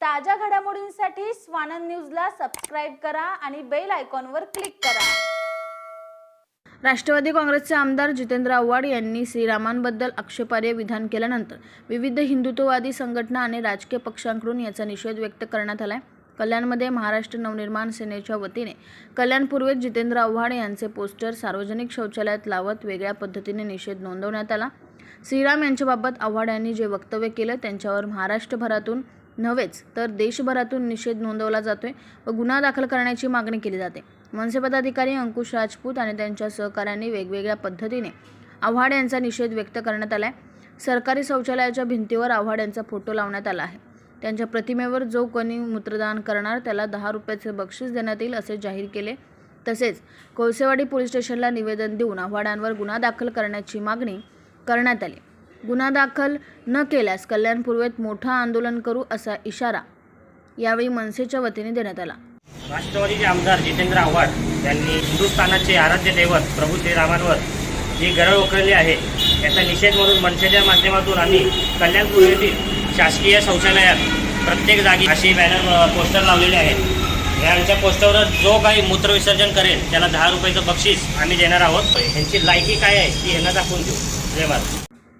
ताज्या घडामोडींसाठी स्वानंद न्यूजला सबस्क्राईब करा आणि बेल आयकॉनवर क्लिक करा. राष्ट्रवादी काँग्रेसचे आमदार जितेंद्र आव्हाड यांनी श्रीरामांबद्दल आक्षेपार्ह विधान केल्यानंतर विविध हिंदुत्ववादी संघटना आणि राजकीय पक्षांकडून याचा निषेध व्यक्त करण्यात आलाय. कल्याणमध्ये महाराष्ट्र नवनिर्माण सेनेच्या वतीने कल्याण पूर्वेत जितेंद्र आव्हाड यांचे पोस्टर सार्वजनिक शौचालयात लावत वेगळ्या पद्धतीने निषेध नोंदवण्यात आला. श्रीराम यांच्याबाबत आव्हाड यांनी जे वक्तव्य केलं त्यांच्यावर महाराष्ट्रभरातून नव्हेच तर देशभरातून निषेध नोंदवला जातोय व गुन्हा दाखल करण्याची मागणी केली जाते. मनसे पदाधिकारी अंकुश राजपूत आणि त्यांच्या सहकाऱ्यांनी वेगवेगळ्या पद्धतीने आव्हाड यांचा निषेध व्यक्त करण्यात आला आहे सरकारी शौचालयाच्या भिंतीवर आव्हाड यांचा फोटो लावण्यात आला आहे. त्यांच्या प्रतिमेवर जो कोणी मूत्रदान करणार त्याला दहा रुपयाचे बक्षीस देण्यात येईल असे जाहीर केले. तसेच कोळसेवाडी पोलीस स्टेशनला निवेदन देऊन आव्हाडांवर गुन्हा दाखल करण्याची मागणी करण्यात आली. गुन्हा दाखल न केल्यास कल्याण पूर्वेत मोठं आंदोलन करू असा इशारा यावेळी मनसेच्या वतीने देण्यात आला. राष्ट्रवादीचे आमदार जितेंद्र आव्हाड यांनी हिंदुस्थानाचे आराध्य दैवत प्रभू श्रीरामांवर जी गरळ उकळली आहे याचा निषेध म्हणून मनसेच्या माध्यमातून आम्ही कल्याणपूर येथील शासकीय शौचालयात प्रत्येक जागी अशी बॅनर पोस्टर लावलेले आहेत. यांच्या पोस्टरवर जो काही मूत्रविसर्जन करेल त्याला दहा रुपयाचं बक्षीस आम्ही देणार आहोत. यांची लायकी काय आहे ती ह्यांना दाखवून देऊ. जय महाराज